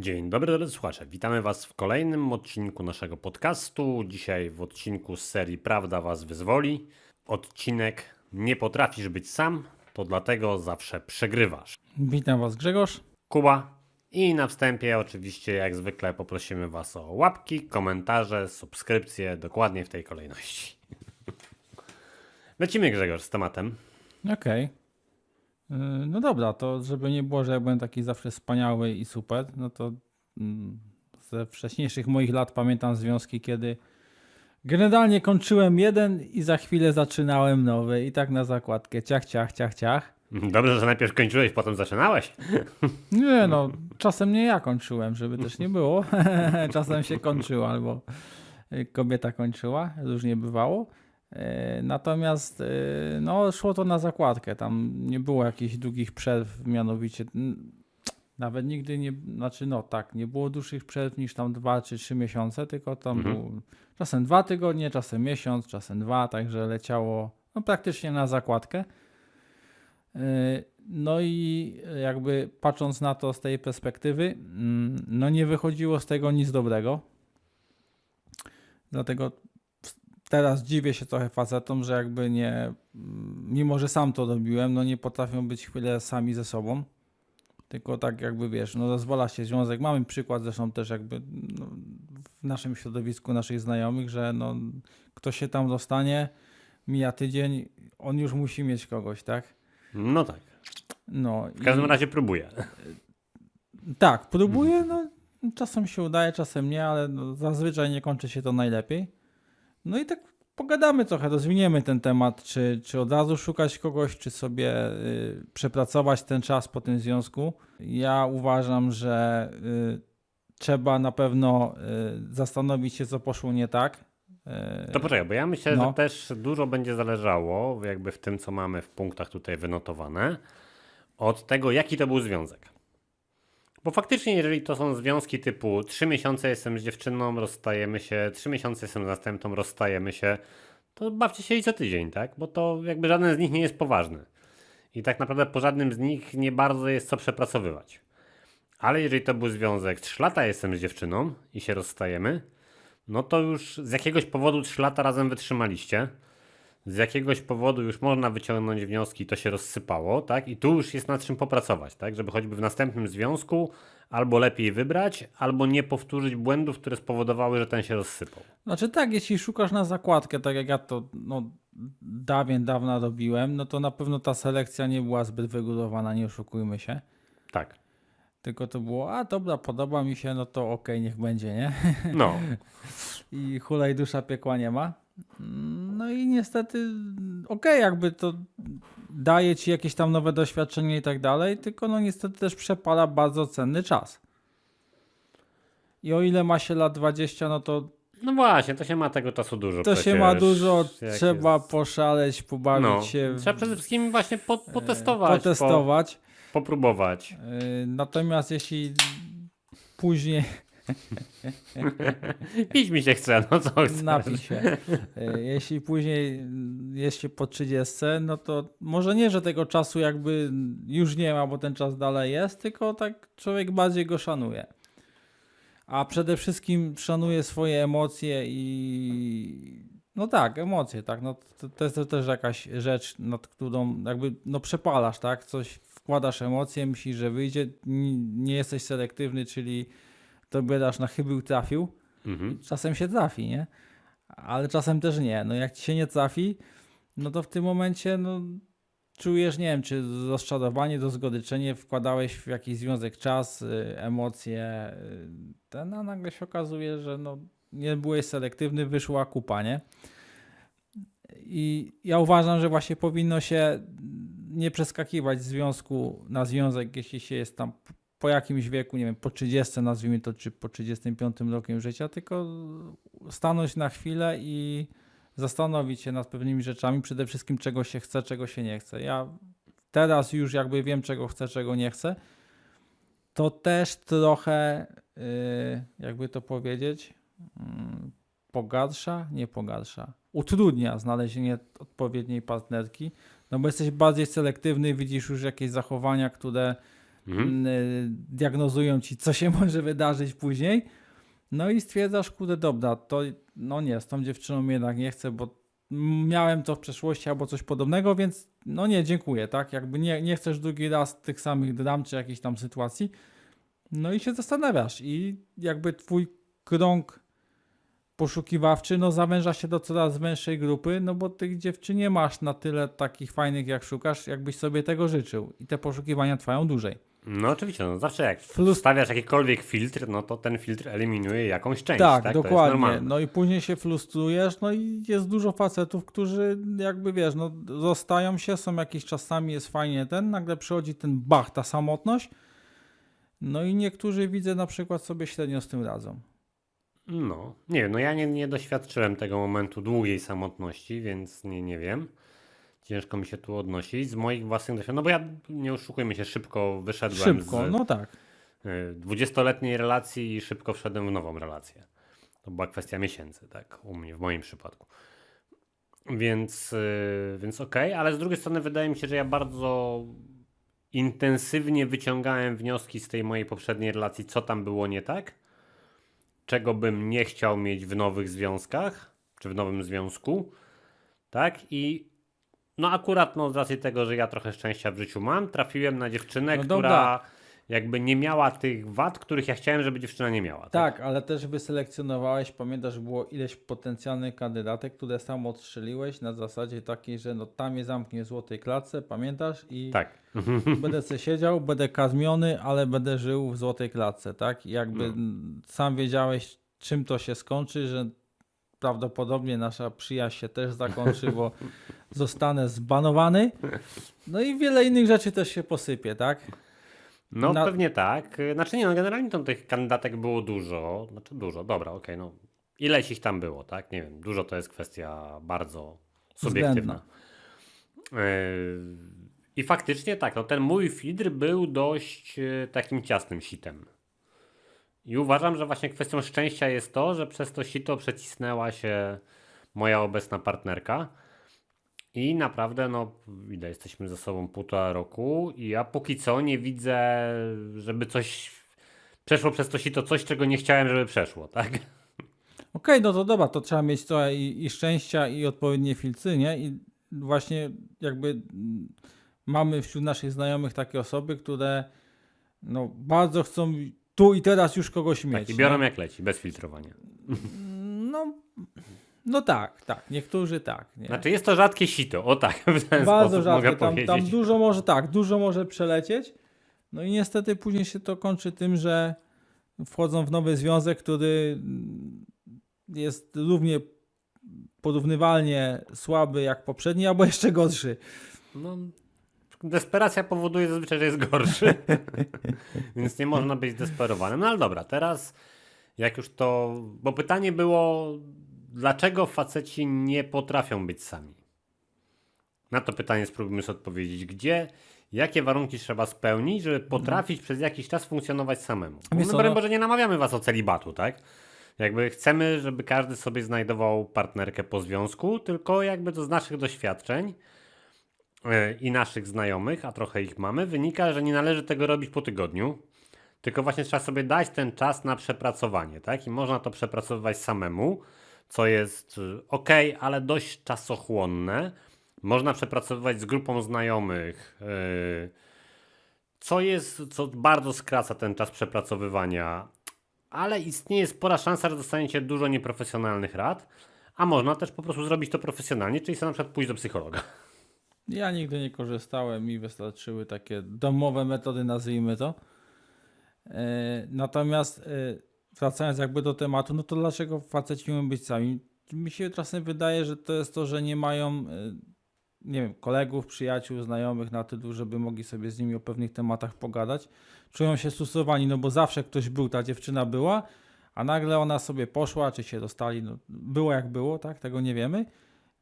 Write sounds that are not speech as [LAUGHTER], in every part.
Dzień dobry drodzy słuchacze, witamy Was w kolejnym odcinku naszego podcastu. Dzisiaj w odcinku z serii Prawda Was wyzwoli. Odcinek Nie potrafisz być sam, to dlatego zawsze przegrywasz. Witam Was Grzegorz. Kuba. I na wstępie oczywiście jak zwykle poprosimy Was o łapki, komentarze, subskrypcje, dokładnie w tej kolejności. Lecimy Grzegorz z tematem. Okej. Yy, No dobra, to żeby nie było, że ja byłem taki zawsze wspaniały i super, no to mm, ze wcześniejszych moich lat pamiętam związki, kiedy generalnie kończyłem jeden i za chwilę zaczynałem nowy i tak na zakładkę ciach, ciach, ciach, ciach. Dobrze, że najpierw kończyłeś, potem zaczynałeś. [LAUGHS] Nie no, czasem nie ja kończyłem, żeby też nie było. [LAUGHS] czasem się kończyło albo y, kobieta kończyła, różnie bywało. E, Natomiast e, no, szło to na zakładkę. Tam nie było jakichś długich przerw, mianowicie nawet nigdy nie, znaczy no tak, nie było dłuższych przerw niż tam dwa czy trzy miesiące, tylko tam Mhm. był czasem dwa tygodnie, czasem miesiąc, czasem dwa, także leciało no, praktycznie na zakładkę. Yy, No i jakby patrząc na to z tej perspektywy, mm, no nie wychodziło z tego nic dobrego. Dlatego teraz dziwię się trochę facetom, że jakby nie, mimo że sam to robiłem, no nie potrafią być chwilę sami ze sobą. Tylko tak jakby wiesz, no rozwala się związek. Mamy przykład zresztą też jakby no, w naszym środowisku, naszych znajomych, że no, ktoś się tam dostanie, mija tydzień, on już musi mieć kogoś, tak? No tak, No, w każdym i- razie próbuję. Tak, próbuję, no czasem się udaje, czasem nie, ale no, zazwyczaj nie kończy się to najlepiej. No i tak pogadamy trochę, rozwiniemy ten temat, czy, czy od razu szukać kogoś, czy sobie y, przepracować ten czas po tym związku. Ja uważam, że y, trzeba na pewno y, zastanowić się, co poszło nie tak. Y, To poczekaj, bo ja myślę, No. że też dużo będzie zależało, jakby w tym, co mamy w punktach tutaj wynotowane, od tego, jaki to był związek. Bo faktycznie, jeżeli to są związki typu 3 miesiące jestem z dziewczyną, rozstajemy się, 3 miesiące jestem z następną, rozstajemy się, to bawcie się i co tydzień, tak? Bo to jakby żaden z nich nie jest poważny. I tak naprawdę po żadnym z nich nie bardzo jest co przepracowywać. Ale jeżeli to był związek 3 lata jestem z dziewczyną i się rozstajemy, no to już z jakiegoś powodu 3 lata razem wytrzymaliście. Z jakiegoś powodu już można wyciągnąć wnioski, to się rozsypało, tak? I tu już jest nad czym popracować, tak? Żeby choćby w następnym związku albo lepiej wybrać, albo nie powtórzyć błędów, które spowodowały, że ten się rozsypał. Znaczy tak, jeśli szukasz na zakładkę, tak jak ja to no, dawien dawna robiłem, no to na pewno ta selekcja nie była zbyt wygórowana, nie oszukujmy się. Tak. Tylko to było, a dobra, podoba mi się, no to okej, niech będzie, nie? No, [LAUGHS] I hulaj dusza piekła nie ma. No i niestety, okej, jakby to daje ci jakieś tam nowe doświadczenie i tak dalej, tylko no niestety też przepala bardzo cenny czas. I o ile ma się lat 20, no to no właśnie, to się ma tego czasu dużo. to się ma dużo, jak trzeba jest- poszaleć, pobawić No, się, trzeba przede wszystkim właśnie po, potestować, potestować. Po, popróbować. Yy, Natomiast jeśli później [LAUGHS] Pić mi się chce, no co chcesz. napij się, yy, jeśli później jest po 30, no to może nie, że tego czasu jakby już nie ma, bo ten czas dalej jest, tylko tak człowiek bardziej go szanuje. A przede wszystkim szanuje swoje emocje i no tak, emocje, tak. No, to, to jest też jakaś rzecz, nad którą jakby no przepalasz, tak? Coś wkładasz emocje, myślisz, że wyjdzie, nie jesteś selektywny, czyli dobierasz na chybił trafił. Mhm. Czasem się trafi, nie? Ale czasem też nie. No jak ci się nie trafi, no to w tym momencie no, czujesz, nie wiem, czy rozczarowanie, rozgoryczenie, wkładałeś w jakiś związek czas, y, emocje, y, ten, a nagle się okazuje, że no, nie byłeś selektywny, wyszła kupa, nie? I ja uważam, że właśnie powinno się nie przeskakiwać z związku na związek, jeśli się jest tam po jakimś wieku, nie wiem, po 30 nazwijmy to, czy po 35 rokiem życia, tylko stanąć na chwilę i zastanowić się nad pewnymi rzeczami, przede wszystkim czego się chce, czego się nie chce. Ja teraz już jakby wiem, czego chcę, czego nie chcę, to też trochę, yy, jakby to powiedzieć, mm, pogarsza, nie pogarsza, utrudnia znalezienie odpowiedniej partnerki, no bo jesteś bardziej selektywny, widzisz już jakieś zachowania, które Mhm. y, diagnozują ci, co się [LAUGHS] może wydarzyć później. No i stwierdzasz, kurde, dobra, to no nie, z tą dziewczyną jednak nie chcę, bo miałem to w przeszłości albo coś podobnego, więc no nie, dziękuję, tak? Jakby nie, nie chcesz drugi raz tych samych dram czy jakiejś tam sytuacji. No i się zastanawiasz i jakby twój krąg poszukiwawczy no zawęża się do coraz węższej grupy, no bo tych dziewczyn nie masz na tyle takich fajnych jak szukasz, jakbyś sobie tego życzył i te poszukiwania trwają dłużej. No oczywiście, no zawsze jak wstawiasz jakikolwiek filtr, no to ten filtr eliminuje jakąś część, Tak, tak? Dokładnie. No i później się frustrujesz, no i jest dużo facetów, którzy jakby wiesz, no zostają się, są jakiś czasami jest fajnie ten, nagle przychodzi ten bach, ta samotność. No i niektórzy widzę na przykład sobie średnio z tym radzą. No, nie wiem, no ja nie, nie doświadczyłem tego momentu długiej samotności, więc nie, nie wiem. Ciężko mi się tu odnosić. Z moich własnych doświadczeń, no bo ja, nie oszukujmy się, szybko wyszedłem Szybko, z no tak. y, 20-letniej relacji i szybko wszedłem w nową relację. To była kwestia miesięcy, tak, u mnie, w moim przypadku. Więc, y, więc okej, ale z drugiej strony wydaje mi się, że ja bardzo intensywnie wyciągałem wnioski z tej mojej poprzedniej relacji, co tam było nie tak, czego bym nie chciał mieć w nowych związkach, czy w nowym związku, tak, i no akurat no, z racji tego, że ja trochę szczęścia w życiu mam, trafiłem na dziewczynę, No która jakby nie miała tych wad, których ja chciałem, żeby dziewczyna nie miała. Tak, ale też wyselekcjonowałeś, pamiętasz, było ileś potencjalnych kandydatek, które sam odstrzeliłeś na zasadzie takiej, że no tam je zamknie w złotej klatce, pamiętasz? I Tak. [LAUGHS] będę se siedział, będę kazmiony, ale będę żył w złotej klatce, tak? I jakby No. sam wiedziałeś, czym to się skończy, że prawdopodobnie nasza przyjaźń się też zakończy, bo [LAUGHS] zostanę zbanowany. No i wiele innych rzeczy też się posypie, tak? No Na- pewnie tak. Znaczy nie, no generalnie to tych kandydatek było dużo. Znaczy dużo, dobra, okej, no. Ileś ich tam było, tak? Nie wiem, dużo to jest kwestia bardzo subiektywna. Yy, I faktycznie tak, no ten mój filtr był dość e, takim ciasnym sitem. I uważam, że właśnie kwestią szczęścia jest to, że przez to sito przecisnęła się moja obecna partnerka. I naprawdę, no, ile jesteśmy ze sobą półtora roku, i ja póki co nie widzę, żeby coś przeszło przez to sito, coś, czego nie chciałem, żeby przeszło, tak? Okej, no to dobra, to trzeba mieć trochę i, i szczęścia i odpowiednie filtry, nie? I właśnie jakby mamy wśród naszych znajomych takie osoby, które no bardzo chcą tu i teraz już kogoś mieć. Tak, i biorą jak leci, bez filtrowania. No, no tak, tak, niektórzy tak. Nie? Znaczy jest to rzadkie sito, o tak, bardzo rzadkie, tam, tam dużo może tak, dużo może przelecieć. No i niestety później się to kończy tym, że wchodzą w nowy związek, który jest równie porównywalnie słaby jak poprzedni, albo jeszcze gorszy. No, desperacja powoduje zazwyczaj, że jest gorszy, [LAUGHS] więc nie można być zdesperowanym. No ale dobra, teraz jak już to... Bo pytanie było, dlaczego faceci nie potrafią być sami? Na to pytanie spróbujmy sobie odpowiedzieć. Gdzie, jakie warunki trzeba spełnić, żeby potrafić przez jakiś czas funkcjonować samemu? Wiesz broń no- Boże nie namawiamy was o celibatu, tak? Jakby chcemy, żeby każdy sobie znajdował partnerkę po związku, tylko jakby to z naszych doświadczeń i naszych znajomych, a trochę ich mamy, wynika, że nie należy tego robić po tygodniu, tylko właśnie trzeba sobie dać ten czas na przepracowanie, tak? I można to przepracowywać samemu, co jest ok, ale dość czasochłonne. Można przepracowywać z grupą znajomych, yy, co jest, co bardzo skraca ten czas przepracowywania, ale istnieje spora szansa, że dostaniecie dużo nieprofesjonalnych rad, a można też po prostu zrobić to profesjonalnie, czyli sobie na przykład pójść do psychologa. Ja nigdy nie korzystałem, mi wystarczyły takie domowe metody, nazwijmy to. E, Natomiast e, wracając jakby do tematu, no to dlaczego faceci mają być sami? Mi się czasem wydaje, że to jest to, że nie mają, e, nie wiem, kolegów, przyjaciół, znajomych na tylu, żeby mogli sobie z nimi o pewnych tematach pogadać. Czują się stosowani, no bo zawsze ktoś był, ta dziewczyna była, a nagle ona sobie poszła, czy się dostali, no było jak było, tak, tego nie wiemy.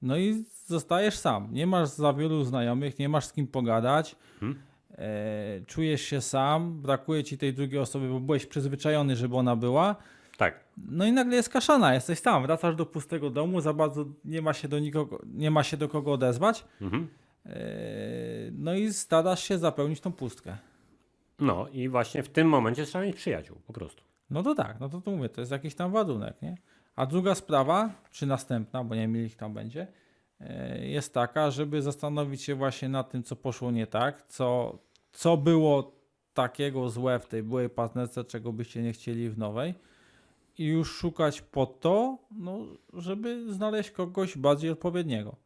No i zostajesz sam. Nie masz za wielu znajomych, nie masz z kim pogadać. Hmm. E, czujesz się sam, brakuje ci tej drugiej osoby, bo byłeś przyzwyczajony, żeby ona była. Tak. No i nagle jest kaszana, jesteś sam, wracasz do pustego domu, za bardzo nie ma się do nikogo, nie ma się do kogo odezwać. Mhm. E, no i starasz się zapełnić tą pustkę. No i właśnie w tym momencie trzeba mieć przyjaciół, po prostu. No to tak, no to, to mówię, to jest jakiś tam wadunek, nie? A druga sprawa, czy następna, bo nie wiem ile ich tam będzie, e, jest taka, żeby zastanowić się właśnie nad tym, co poszło nie tak, co, co było takiego złe w tej byłej partnerce, czego byście nie chcieli w nowej i już szukać po to, no, żeby znaleźć kogoś bardziej odpowiedniego.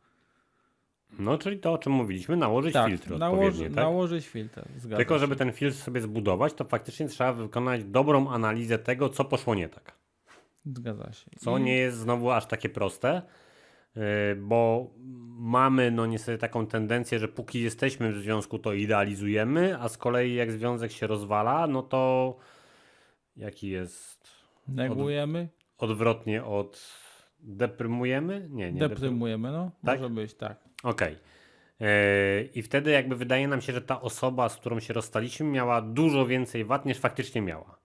No, czyli to, o czym mówiliśmy, nałożyć tak, filtry nałoży, tak? nałożyć filtr. Tylko, żeby ten filtr sobie zbudować, to faktycznie trzeba wykonać dobrą analizę tego, co poszło nie tak. Zgadza się. Co I- nie jest znowu aż takie proste, yy, bo mamy no niestety taką tendencję, że póki jesteśmy w związku, to idealizujemy, a z kolei jak związek się rozwala, no to jaki jest Negujemy, odwrotnie od deprymujemy? Nie, nie. deprym- deprymujemy, no. Tak? Może być tak. Okej. Yy, I wtedy jakby wydaje nam się, że ta osoba, z którą się rozstaliśmy, miała dużo więcej wad niż faktycznie miała.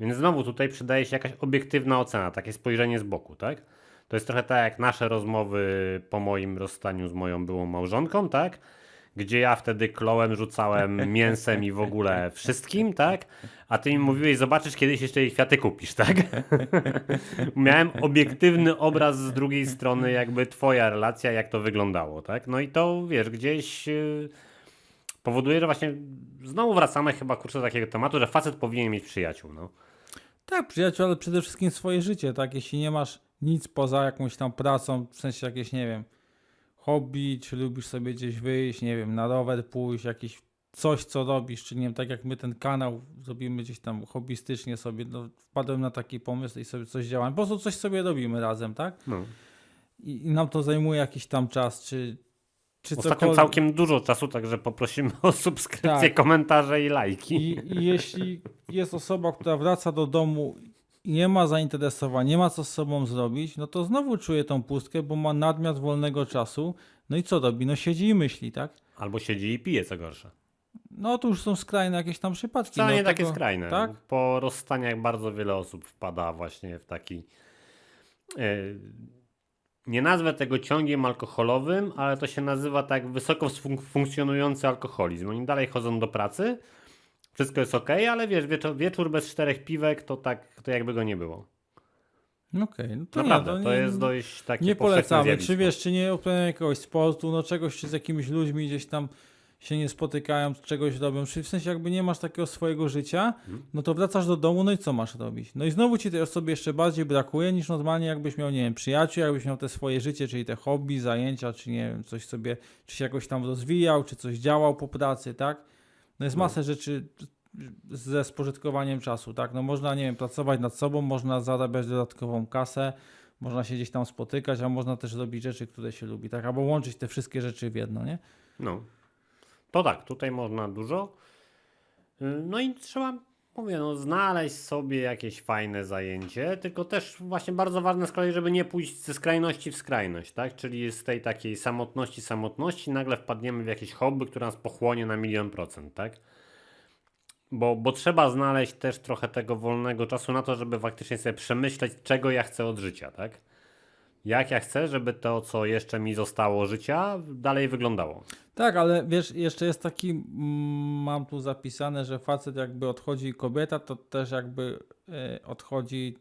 Więc znowu tutaj przydaje się jakaś obiektywna ocena, takie spojrzenie z boku, tak? To jest trochę tak jak nasze rozmowy po moim rozstaniu z moją byłą małżonką, tak? Gdzie ja wtedy klołem, rzucałem [LAUGHS] mięsem i w ogóle wszystkim, tak? A ty mi mówiłeś, zobaczysz kiedyś jeszcze jej kwiaty kupisz, tak? [LAUGHS] Miałem obiektywny obraz z drugiej strony, jakby twoja relacja, jak to wyglądało, tak? No i to, wiesz, gdzieś yy, powoduje, że właśnie znowu wracamy chyba, kurczę, do takiego tematu, że facet powinien mieć przyjaciół, no. Tak, przyjaciół, ale przede wszystkim swoje życie, tak? Jeśli nie masz nic poza jakąś tam pracą, w sensie jakieś, nie wiem, hobby, czy lubisz sobie gdzieś wyjść, nie wiem, na rower pójść, jakieś coś, co robisz, czy nie wiem, tak jak my ten kanał zrobimy gdzieś tam hobbystycznie sobie, no, wpadłem na taki pomysł i sobie coś działamy, po prostu coś sobie robimy razem, tak? no. I, i nam to zajmuje jakiś tam czas, czy, czy Ostatnio cokolwiek. całkiem dużo czasu, także poprosimy o subskrypcje, Tak. komentarze i lajki. I, I jeśli jest osoba, która wraca do domu i nie ma zainteresowań, nie ma co z sobą zrobić, no to znowu czuje tą pustkę, bo ma nadmiar wolnego czasu. No i co robi? No siedzi i myśli, tak? Albo siedzi i pije, co gorsze. No to już są skrajne jakieś tam przypadki. Wcale no, nie takie tego- skrajne. Tak? Po rozstaniach bardzo wiele osób wpada właśnie w taki. e, nie nazwę tego ciągiem alkoholowym, ale to się nazywa tak wysoko fun- funkcjonujący alkoholizm. Oni dalej chodzą do pracy, wszystko jest ok, ale wiesz, wieczór, wieczór bez czterech piwek to tak, to jakby go nie było. Okej, no to Naprawdę, nie, to, jest dość takie Nie polecamy. zjawisko. Czy wiesz, czy nie uprawiają jakiegoś sportu, no czegoś, czy z jakimiś ludźmi gdzieś tam się nie spotykają, czegoś robią, czy w sensie jakby nie masz takiego swojego życia, Mhm. no to wracasz do domu, no i co masz robić? No i znowu ci tej osobie jeszcze bardziej brakuje niż normalnie jakbyś miał, nie wiem, przyjaciół, jakbyś miał te swoje życie, czyli te hobby, zajęcia, czy nie wiem, coś sobie, czy się jakoś tam rozwijał, czy coś działał po pracy, tak? No jest No. masę rzeczy ze spożytkowaniem czasu, tak? No można, nie wiem, pracować nad sobą, można zarabiać dodatkową kasę, można się gdzieś tam spotykać, a można też robić rzeczy, które się lubi, tak? Albo łączyć te wszystkie rzeczy w jedno, nie? No. To tak, tutaj można dużo. No i trzeba, mówię, no, znaleźć sobie jakieś fajne zajęcie, tylko też właśnie bardzo ważne z kolei, żeby nie pójść ze skrajności w skrajność, tak? Czyli z tej takiej samotności, samotności nagle wpadniemy w jakieś hobby, które nas pochłonie na milion procent, tak? Bo, bo trzeba znaleźć też trochę tego wolnego czasu na to, żeby faktycznie sobie przemyśleć, czego ja chcę od życia, tak? Jak ja chcę, żeby to, co jeszcze mi zostało życia, dalej wyglądało. Tak, ale wiesz, jeszcze jest taki, mm, mam tu zapisane, że facet jakby odchodzi kobieta, to też jakby e, odchodzi,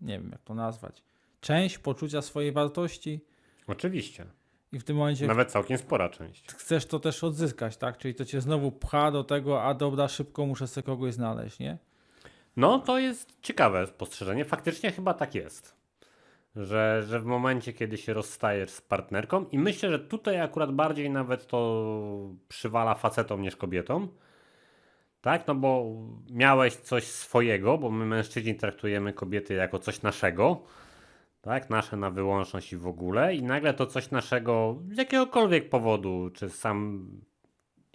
nie wiem jak to nazwać, część poczucia swojej wartości Oczywiście. i w tym momencie Nawet całkiem spora część. chcesz to też odzyskać, tak? Czyli to cię znowu pcha do tego, a dobra, szybko muszę sobie kogoś znaleźć, nie? No, to jest ciekawe spostrzeżenie. Faktycznie chyba tak jest. Że, że w momencie, kiedy się rozstajesz z partnerką, i myślę, że tutaj akurat bardziej nawet to przywala facetom niż kobietom. Tak, no bo miałeś coś swojego, bo my mężczyźni traktujemy kobiety jako coś naszego. Tak, nasze na wyłączność i w ogóle. I nagle to coś naszego z jakiegokolwiek powodu, czy sam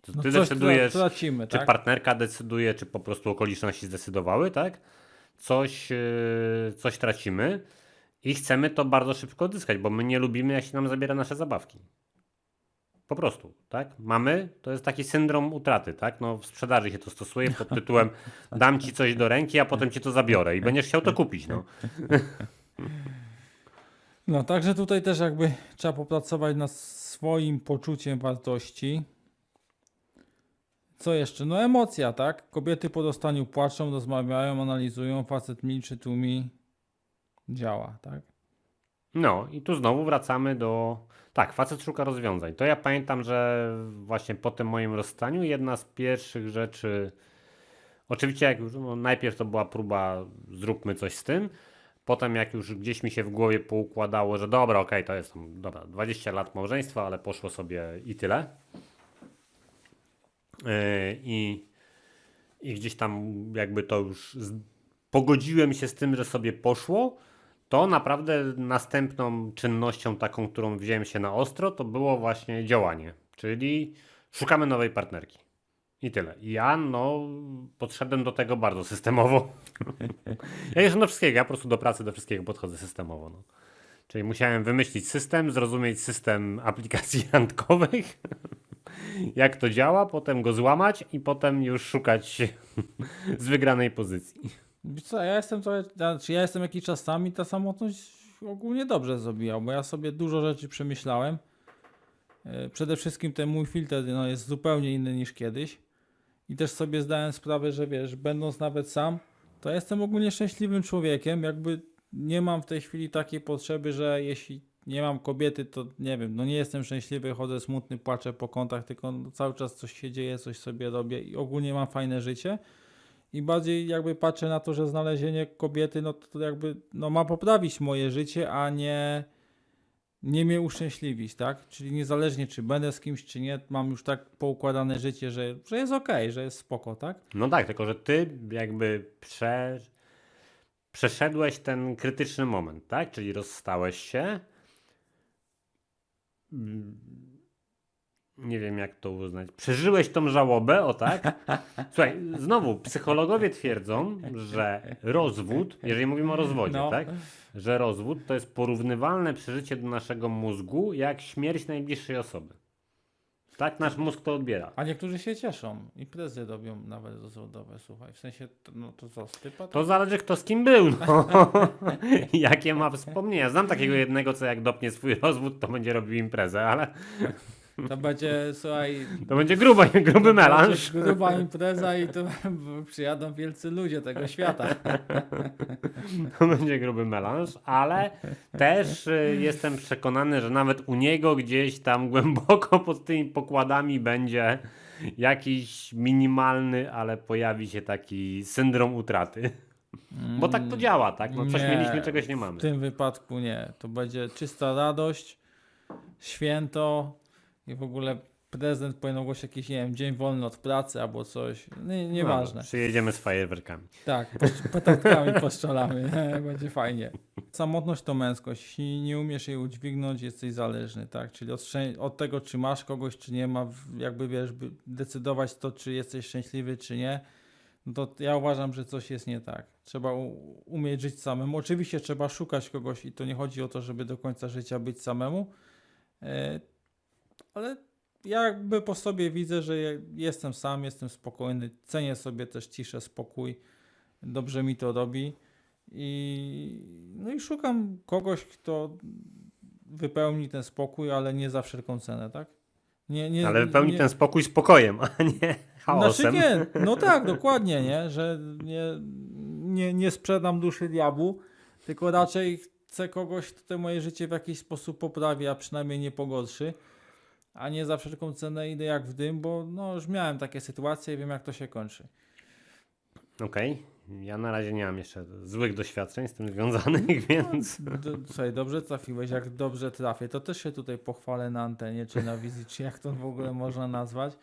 ty No decydujesz, tra- tracimy, czy tak? partnerka decyduje, czy po prostu okoliczności zdecydowały, tak? Coś, yy, coś tracimy i chcemy to bardzo szybko odzyskać, bo my nie lubimy, jak się nam zabiera nasze zabawki. Po prostu, tak? Mamy, to jest taki syndrom utraty, tak? No w sprzedaży się to stosuje pod [LAUGHS] tytułem dam ci coś do ręki, a potem ci to zabiorę i będziesz chciał to kupić, no. [LAUGHS] No, także tutaj też jakby trzeba popracować nad swoim poczuciem wartości. Co jeszcze? No emocja, tak? Kobiety po dostaniu płaczą, rozmawiają, analizują, facet milczy, tłumi. Działa, tak? No i tu znowu wracamy do. Tak, facet szuka rozwiązań. To ja pamiętam, że właśnie po tym moim rozstaniu jedna z pierwszych rzeczy. Oczywiście, jak już, no, najpierw to była próba, zróbmy coś z tym. Potem, jak już gdzieś mi się w głowie poukładało, że dobra, okej, to jest dobra, 20 lat małżeństwa, ale poszło sobie i tyle. Yy, I, I gdzieś tam, jakby to już z, pogodziłem się z tym, że sobie poszło to naprawdę następną czynnością taką, którą wziąłem się na ostro, to było właśnie działanie, czyli szukamy nowej partnerki. I tyle. Ja, no, podszedłem do tego bardzo systemowo. [LAUGHS] ja jeszcze do wszystkiego, ja po prostu do pracy, do wszystkiego podchodzę systemowo. No. Czyli musiałem wymyślić system, zrozumieć system aplikacji [LAUGHS] randkowych, jak to działa, potem go złamać i potem już szukać [LAUGHS] z wygranej pozycji. Wiesz Co, ja jestem trochę, znaczy ja jestem jakiś czas sam i ta samotność ogólnie dobrze zrobiła, bo ja sobie dużo rzeczy przemyślałem. E, Przede wszystkim ten mój filtr no, jest zupełnie inny niż kiedyś. I też sobie zdałem sprawę, że wiesz, będąc nawet sam, to jestem ogólnie szczęśliwym człowiekiem. Jakby nie mam w tej chwili takiej potrzeby, że jeśli nie mam kobiety, to nie wiem, no nie jestem szczęśliwy, chodzę smutny, płaczę po kątach, tylko no, cały czas coś się dzieje, coś sobie robię i ogólnie mam fajne życie. I bardziej jakby patrzę na to, że znalezienie kobiety, no to jakby no ma poprawić moje życie, a nie, nie mnie uszczęśliwić, tak? Czyli niezależnie czy będę z kimś, czy nie, mam już tak poukładane życie, że, że jest okej, że jest spoko, tak? No tak, tylko że ty jakby prze... przeszedłeś ten krytyczny moment, tak? Czyli rozstałeś się. Nie wiem, jak to uznać. Przeżyłeś tą żałobę, o tak? [LAUGHS] Słuchaj, znowu, psychologowie twierdzą, że rozwód, jeżeli mówimy o rozwodzie, No. tak? Że rozwód to jest porównywalne przeżycie do naszego mózgu jak śmierć najbliższej osoby. Tak nasz mózg to odbiera. A niektórzy się cieszą. Imprezy robią nawet rozwodowe, słuchaj. W sensie, no to co, stypa? To... To zależy kto z kim był, no. [LAUGHS] Jakie ma wspomnienia. Znam takiego jednego, co jak dopnie swój rozwód, to będzie robił imprezę, ale to będzie, słuchaj, to będzie gruba, gruby melanż. gruba impreza i tu [LAUGHS] przyjadą wielcy ludzie tego świata. [LAUGHS] To będzie gruby melanż, ale też y, jestem przekonany, że nawet u niego gdzieś tam głęboko [LAUGHS] pod tymi pokładami będzie jakiś minimalny, ale pojawi się taki syndrom utraty. Bo tak to działa, tak? No coś Nie, mieliśmy, czegoś nie mamy. W tym wypadku nie. To będzie czysta radość, święto i w ogóle prezydent powinien ogłosić jakiś, nie wiem, dzień wolny od pracy albo coś. Nie, nieważne. No, przyjedziemy z fajerwerkami. Tak, petatkami [LAUGHS] poszczelamy. Będzie fajnie. Samotność to męskość. Jeśli nie umiesz jej udźwignąć, jesteś zależny, tak? Czyli od, od tego, czy masz kogoś, czy nie ma, jakby wiesz, decydować to, czy jesteś szczęśliwy, czy nie, no to ja uważam, że coś jest nie tak. Trzeba umieć żyć samemu. Oczywiście trzeba szukać kogoś i to nie chodzi o to, żeby do końca życia być samemu, e, ale ja jakby po sobie widzę, że jestem sam, jestem spokojny, cenię sobie też ciszę, spokój, dobrze mi to robi i no i szukam kogoś, kto wypełni ten spokój, ale nie za wszelką cenę, tak? Nie, nie, Ale wypełni nie, ten spokój spokojem, a nie chaosem. Znaczy nie, no [LAUGHS] tak, dokładnie, nie, że nie, nie, nie sprzedam duszy diabłu, tylko raczej chcę kogoś, kto to moje życie w jakiś sposób poprawi, a przynajmniej nie pogorszy, a nie za wszelką cenę idę jak w dym, bo no już miałem takie sytuacje i wiem jak to się kończy. Okej. Ja na razie nie mam jeszcze złych doświadczeń z tym związanych, [LAUGHS] więc. D- Słuchaj, dobrze trafiłeś, jak dobrze trafię, to też się tutaj pochwalę na antenie, czy na wizji, czy jak to w ogóle można nazwać,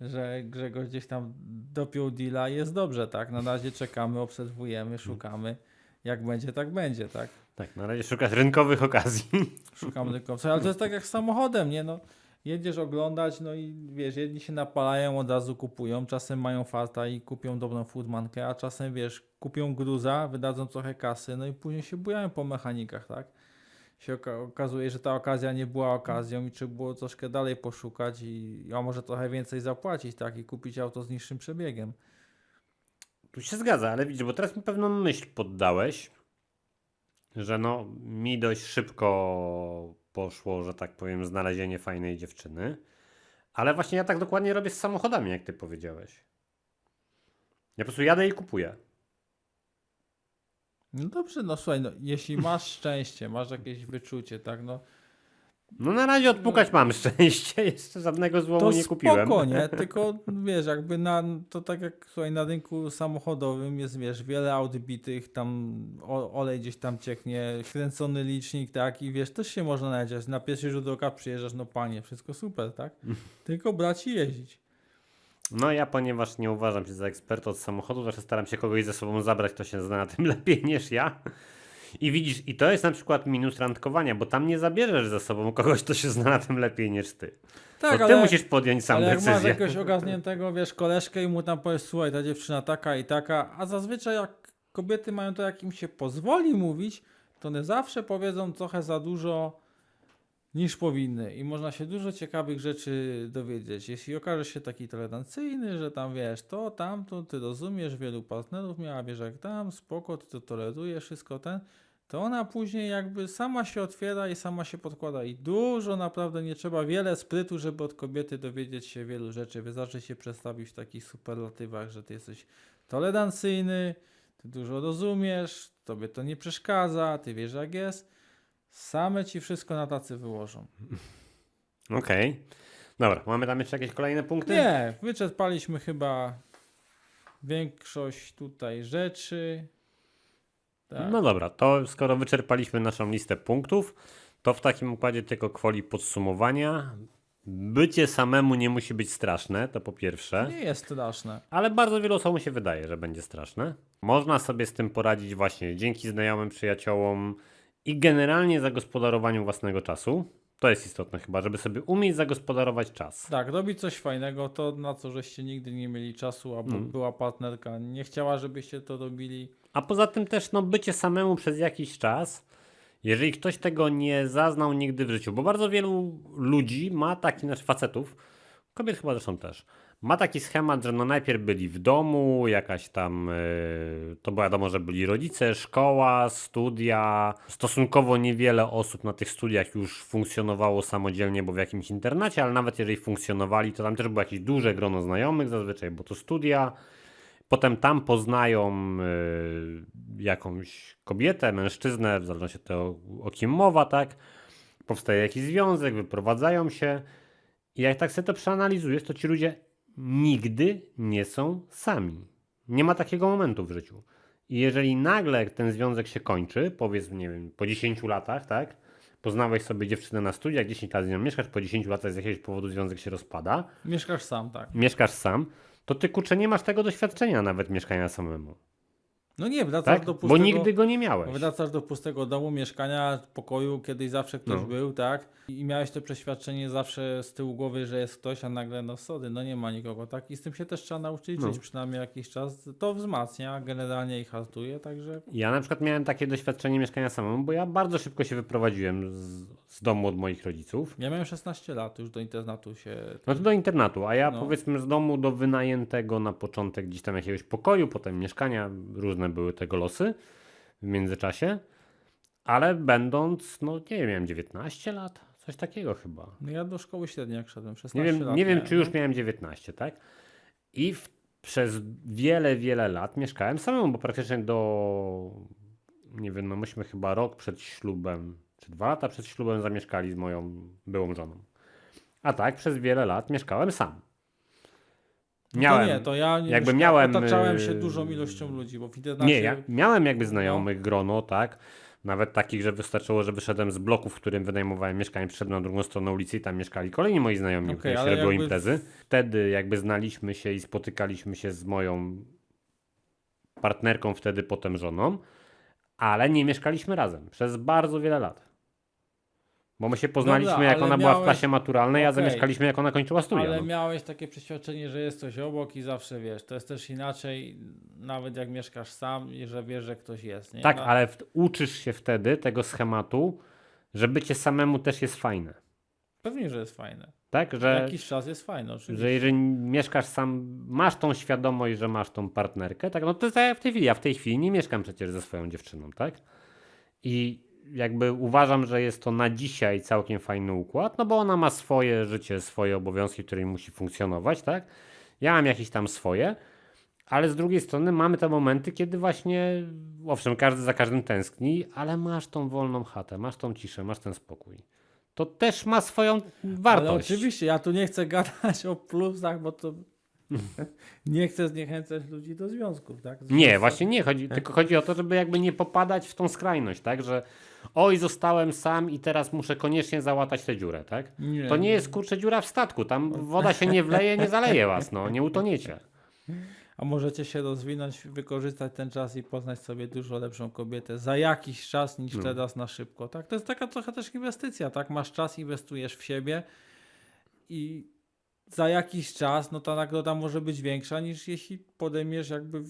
że Grzegorz gdzieś tam dopiął deala jest dobrze, tak? Na razie czekamy, obserwujemy, szukamy. Jak będzie, tak będzie, tak? Tak, na razie szukasz rynkowych okazji. Szukamy tylko. Ale to jest tak jak z samochodem, nie? No, jedziesz oglądać, no i wiesz, jedni się napalają, od razu kupują, czasem mają farta i kupią dobrą furmankę, a czasem wiesz, kupią gruza, wydadzą trochę kasy, no i później się bujają po mechanikach, tak? Się oka- okazuje, że ta okazja nie była okazją i trzeba było troszkę dalej poszukać i a może trochę więcej zapłacić, tak? I kupić auto z niższym przebiegiem. Tu się zgadza, ale widzisz, bo teraz mi pewną myśl poddałeś, że no mi dość szybko poszło, że tak powiem, znalezienie fajnej dziewczyny. Ale właśnie ja tak dokładnie robię z samochodami, jak ty powiedziałeś. Ja po prostu jadę i kupuję. No dobrze, no słuchaj, no, jeśli masz szczęście, masz jakieś wyczucie, tak, no No na razie odpukać mam szczęście, [LAUGHS] jeszcze żadnego złomu to nie kupiłem. spoko, nie? [LAUGHS] Tylko wiesz, jakby na, to tak jak słuchaj, na rynku samochodowym jest, wiesz, wiele aut bitych, tam olej gdzieś tam cieknie, kręcony licznik, tak, i wiesz, też się można nadziać. Na pierwszy rzut oka przyjeżdżasz, no panie, wszystko super, tak? [LAUGHS] Tylko brać i jeździć. No ja, ponieważ nie uważam się za eksperta od samochodu, zawsze staram się kogoś ze sobą zabrać, kto się zna na tym lepiej niż ja. I widzisz, i to jest na przykład minus randkowania, bo tam nie zabierzesz ze sobą kogoś, kto się zna na tym lepiej niż ty. Tak, to ty musisz podjąć sam ale jak masz decyzję. jakiegoś ogarniętego, wiesz, koleżkę i mu tam powiesz, słuchaj, ta dziewczyna taka i taka, a zazwyczaj jak kobiety mają to, jak im się pozwoli mówić, to one zawsze powiedzą trochę za dużo niż powinny i można się dużo ciekawych rzeczy dowiedzieć. Jeśli okaże się taki tolerancyjny, że tam wiesz, to, tamto, ty rozumiesz, wielu partnerów miała, wiesz, jak tam, spoko, ty to tolerujesz, wszystko ten, to ona później jakby sama się otwiera i sama się podkłada i dużo naprawdę nie trzeba wiele sprytu, żeby od kobiety dowiedzieć się wielu rzeczy. Wystarczy się przedstawić w takich superlatywach, że ty jesteś tolerancyjny, ty dużo rozumiesz, tobie to nie przeszkadza, ty wiesz jak jest. Same ci wszystko na tacy wyłożą. [LAUGHS] Okej. Dobra, mamy tam jeszcze jakieś kolejne punkty? Nie, wyczerpaliśmy chyba większość tutaj rzeczy. Tak. No dobra, to skoro wyczerpaliśmy naszą listę punktów, to w takim układzie tylko kwoli podsumowania. Bycie samemu nie musi być straszne, to po pierwsze. Nie jest straszne. Ale bardzo wielu osobom się wydaje, że będzie straszne. Można sobie z tym poradzić właśnie dzięki znajomym, przyjaciołom i generalnie zagospodarowaniu własnego czasu. To jest istotne chyba, żeby sobie umieć zagospodarować czas. Tak, robić coś fajnego, to na co żeście nigdy nie mieli czasu, albo Mm. była partnerka, nie chciała, żebyście to robili. A poza tym też no, bycie samemu przez jakiś czas, jeżeli ktoś tego nie zaznał nigdy w życiu, bo bardzo wielu ludzi ma taki, znaczy facetów, kobiet chyba zresztą też, ma taki schemat, że no najpierw byli w domu, jakaś tam, yy, to wiadomo, że byli rodzice, szkoła, studia, stosunkowo niewiele osób na tych studiach już funkcjonowało samodzielnie, bo w jakimś internacie, ale nawet jeżeli funkcjonowali, to tam też było jakieś duże grono znajomych zazwyczaj, bo to studia, Potem tam poznają y, jakąś kobietę, mężczyznę, w zależności od tego, o kim mowa, tak? Powstaje jakiś związek, wyprowadzają się. I jak tak sobie to przeanalizujesz, to ci ludzie nigdy nie są sami. Nie ma takiego momentu w życiu. I jeżeli nagle ten związek się kończy, powiedzmy, nie wiem, po 10 latach, tak? Poznałeś sobie dziewczynę na studiach, 10 lat z nią mieszkasz, po 10 latach z jakiegoś powodu związek się rozpada, Mieszkasz sam, tak. mieszkasz sam, to ty kurczę nie masz tego doświadczenia nawet mieszkania samemu. No nie, wracasz Tak? do Bo pustego... nigdy go nie miałeś. Wracasz do pustego domu, mieszkania, pokoju, kiedyś zawsze ktoś No. był, tak? I miałeś to przeświadczenie zawsze z tyłu głowy, że jest ktoś, a nagle no sorry, no nie ma nikogo, tak? I z tym się też trzeba nauczyć No. żyć przynajmniej jakiś czas. To wzmacnia generalnie i hartuje, także Ja na przykład miałem takie doświadczenie mieszkania samemu, bo ja bardzo szybko się wyprowadziłem z, z domu od moich rodziców. ja miałem 16 lat, już do internatu się... No to do internatu, a ja No. powiedzmy z domu do wynajętego na początek gdzieś tam jakiegoś pokoju, potem mieszkania, różne były tego losy w międzyczasie. Ale będąc, no nie wiem, miałem 19 lat, coś takiego chyba. No ja do szkoły średniej jak szedłem, 16 Nie wiem, lat nie wiem czy już no. miałem 19, tak? I w, przez wiele, wiele lat mieszkałem samemu, bo praktycznie do, nie wiem, no myśmy chyba rok przed ślubem, czy dwa lata przed ślubem zamieszkali z moją byłą żoną. A tak, przez wiele lat mieszkałem sam. Miałem, To nie, to ja nie jakby mieszka- miałem, otaczałem się yy, dużą ilością ludzi, bo w internacie... nie, ja miałem jakby No. znajomych grono, tak? Nawet takich, że wystarczyło, że wyszedłem z bloku, w którym wynajmowałem mieszkanie, przyszedłem na drugą stronę ulicy i tam mieszkali kolejni moi znajomi, okay, się ale robiło jakby- imprezy. Wtedy jakby znaliśmy się i spotykaliśmy się z moją partnerką, wtedy potem żoną, ale nie mieszkaliśmy razem przez bardzo wiele lat. Bo my się poznaliśmy, Dobra, jak ale ona była w miałeś- klasie maturalnej, a Okej. zamieszkaliśmy, jak ona kończyła studia. Ale no. miałeś takie przeświadczenie, że jest coś obok i zawsze wiesz, to jest też inaczej, nawet jak mieszkasz sam i że wiesz, że ktoś jest. Nie? Tak, No, ale w, uczysz się wtedy tego schematu, że bycie samemu też jest fajne. Pewnie, że jest fajne. Tak, że, Jakiś czas jest fajne, oczywiście. że jeżeli mieszkasz sam, masz tą świadomość, że masz tą partnerkę, tak, no to jest tak jak w tej chwili, ja w tej chwili nie mieszkam przecież ze swoją dziewczyną, tak? I jakby uważam, że jest to na dzisiaj całkiem fajny układ, no bo ona ma swoje życie, swoje obowiązki, które musi funkcjonować, tak? Ja mam jakieś tam swoje, ale z drugiej strony mamy te momenty, kiedy właśnie, owszem, każdy za każdym tęskni, ale masz tą wolną chatę, masz tą ciszę, masz ten spokój. To też ma swoją Ale wartość. oczywiście, ja tu nie chcę gadać o plusach, bo to [LAUGHS] nie chcę zniechęcać ludzi do związków, tak? Nie, Związek- właśnie nie chodzi, tylko chodzi o to, żeby jakby nie popadać w tą skrajność, tak, że oj, zostałem sam i teraz muszę koniecznie załatać tę dziurę, tak? Nie. To nie jest kurczę dziura w statku, tam woda się nie wleje, nie zaleje was, no, nie utoniecie. A możecie się rozwinąć, wykorzystać ten czas i poznać sobie dużo lepszą kobietę za jakiś czas niż No. teraz na szybko, tak? To jest taka trochę też inwestycja, tak? Masz czas, inwestujesz w siebie i za jakiś czas, no ta nagroda może być większa niż jeśli podejmiesz jakby,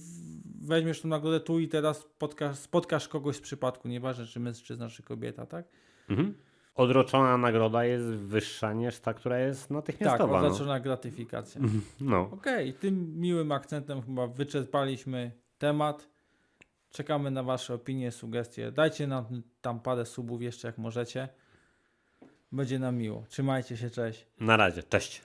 weźmiesz tą nagrodę tu i teraz spotkasz, spotkasz kogoś z przypadku, nieważne czy mężczyzna, czy kobieta, tak? Mhm. Odroczona nagroda jest wyższa niż ta, która jest Tak, natychmiastowa. no. oznaczona gratyfikacja. no. Okej, tym miłym akcentem chyba wyczerpaliśmy temat. Czekamy na Wasze opinie, sugestie. Dajcie nam tam parę subów jeszcze jak możecie. Będzie nam miło. Trzymajcie się, cześć. Na razie, cześć.